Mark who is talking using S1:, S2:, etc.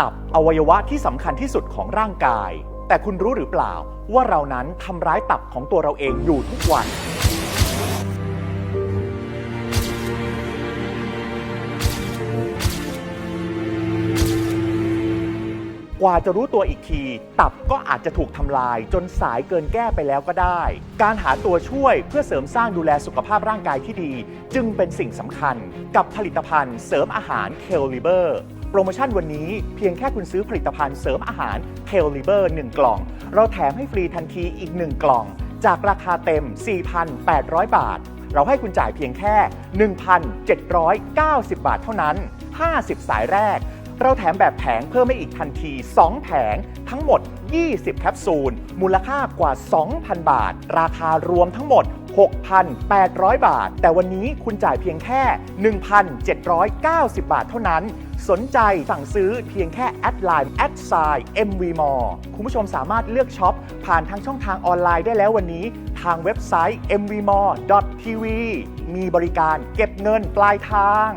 S1: ตับอวัยวะที่สำคัญที่สุดของร่างกาย แต่คุณรู้หรือเปล่าว่าเรานั้นทำร้ายตับของตัวเราเองอยู่ทุกวัน กว่าจะรู้ตัวอีกที ตับก็อาจจะถูกทำลาย จนสายเกินแก้ไปแล้วก็ได้ การหาตัวช่วยเพื่อเสริมสร้างดูแลสุขภาพร่างกายที่ดี จึงเป็นสิ่งสำคัญกับผลิตภัณฑ์เสริมอาหารเคลลิเบอร์โปรโมชั่นวันนี้เพียงแค่คุณซื้อผลิตภัณฑ์เสริมอาหารเคลลิเบอร์1กล่อง เราแถมให้ฟรีทันทีอีก 1 กล่อง จากราคาเต็ม 4,800 บาท เราให้คุณจ่ายเพียงแค่ 1,790 บาทเท่านั้น 50 สายแรก เราแถมแบบแผงเพิ่มให้อีกทันที 2 แผงทั้งหมด 20 แคปซูล มูลค่ากว่า 2,000 บาท ราคารวมทั้งหมด 6,800 บาท แต่วันนี้คุณจ่ายเพียงแค่ 1,790 บาทเท่านั้น สนใจสั่งซื้อเพียงแค่แอดไลน์แอดไซน์ MVMore คุณผู้ชมสามารถเลือกช็อป ผ่านทางช่องทางออนไลน์ได้แล้ววันนี้ ทางเว็บไซต์ mvmore.tv มีบริการเก็บเงินปลายทาง